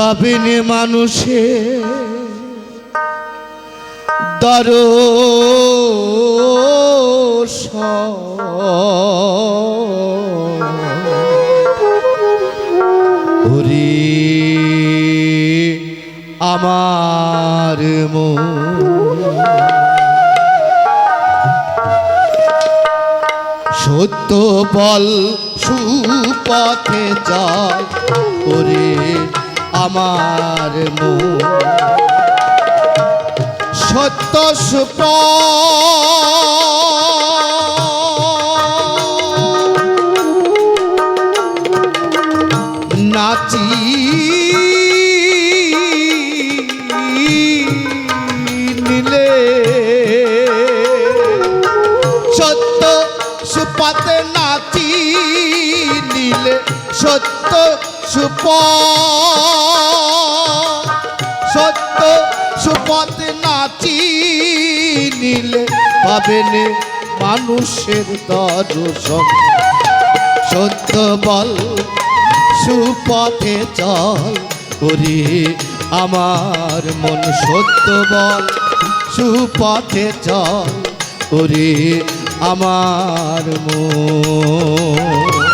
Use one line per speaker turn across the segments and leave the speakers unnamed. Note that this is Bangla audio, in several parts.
পাবেনি মানুষে দর ওরে আমার মন। সত্য বল সুপথে যায়। ওরে আমার মন। সত্য সুপ নাচি। নিলে সত্য সুপাতে নাচি। নিলে সত্য সুপ নিলে পাবেন মানুষের দর্শন। সত্য বল, সুপথে চল ওরে আমার মন। সত্য বল, সুপথে চল ওরে আমার মন।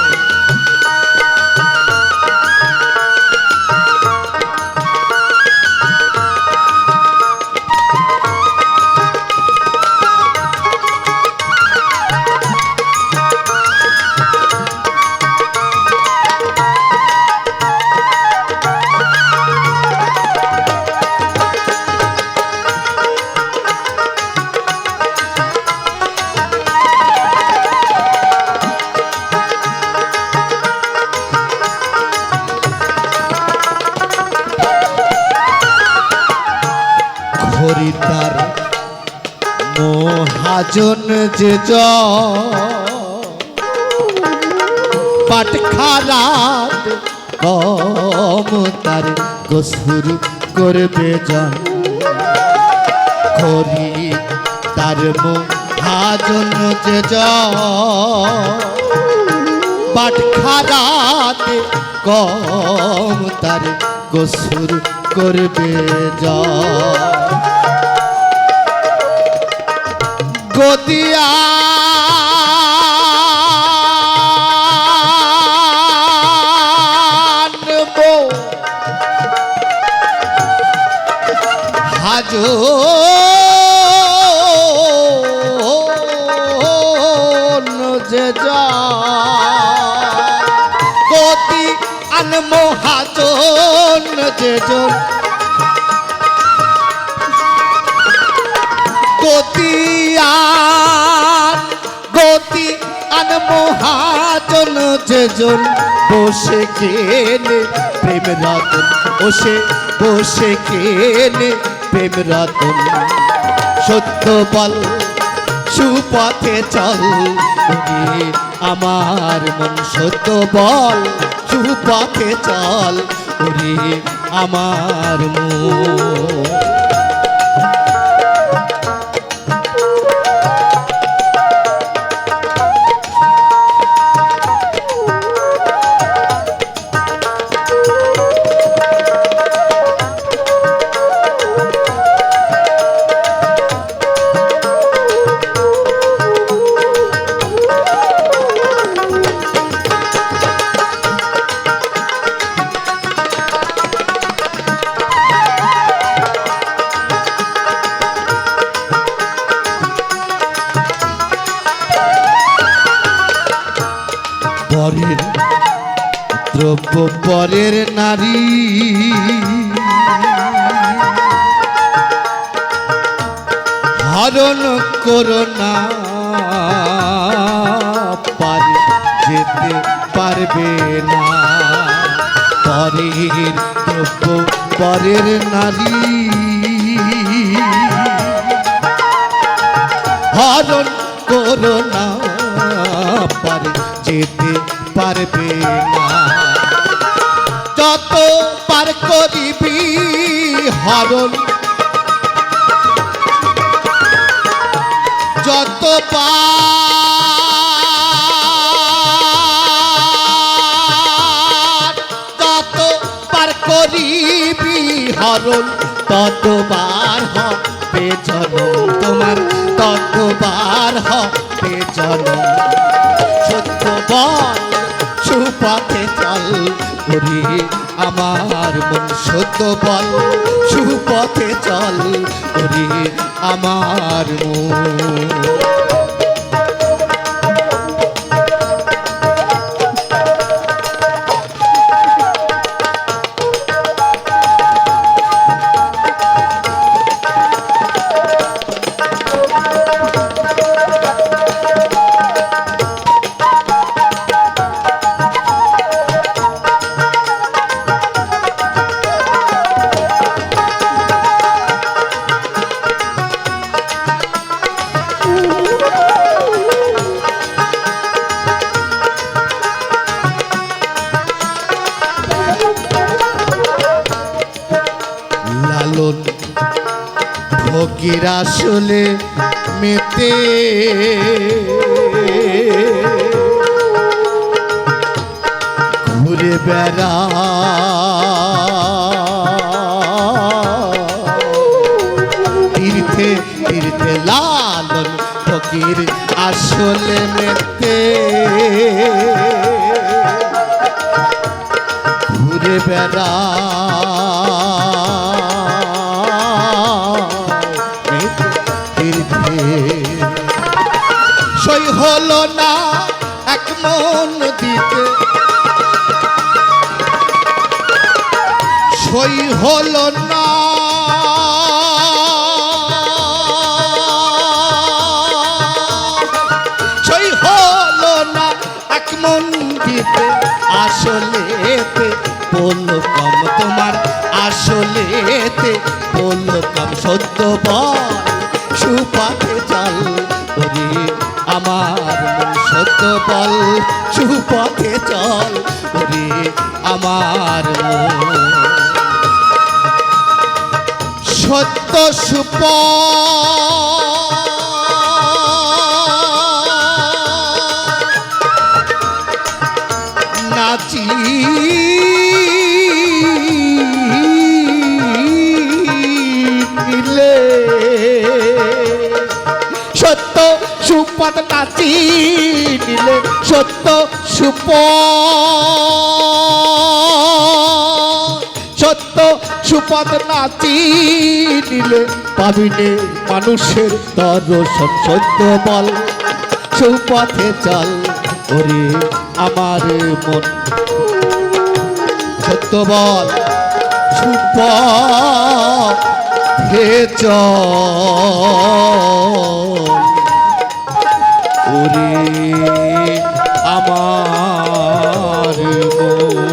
খরিদ্দার মহাজন যে কম তার গোসুর করবে জন। খরি তার মহাজন যে পাট খারাপ কম তার গোসুর করবে যা হাজো। যে। গতি আনমো হাজন যে। জন যেজন বসে গেলে প্রেম রতন, বসে বসে গেলে প্রেম রতন। সত্য বল, সুপথে চল আমার মন সত্য বল, সুপথে চল, ওরে আমার মন। পরের দ্রব্য পরের নারী। হরণ করো না, পারি যেতে পারবে না। পরের দ্রব্য পরের নারী। হরণ করো না, পারে যেতে পারবে না। যত পার করিবি হরণ, যত পার তত পার করিবি হরণ ততবার হবে জনম তোমার ততবার হবে জনম সত্য বল। সুপথে চল ওরে আমার মন সত্য বল। সুপথে চল ওরে আমার মন। লালন ভোগের আসলে মেতে। ঘুরে বেড়া। তীর্থে তীর্থে লালন ফকির আসলে মেতে। ঘুরে বেড়া। মন সই হলো না। সই হলো না এক মন দিতে। আসলেতে বলল কম তোমার, আসলেতে বলল কম সত্য বল। সুপাতে চাল আমার সত্য বল সুপথে চল ওরে আমার সত্য সুপ নাচি। সত্য সুপদ নাচি নিলে সত্য সুপ সত্য সুপদ নাচি নিলে পাবিনে মানুষের দর্শন, সত্য বল। সুপথে চল ওরে আমার মন। সত্য বল, সুপথে চল। ওরে আমার মো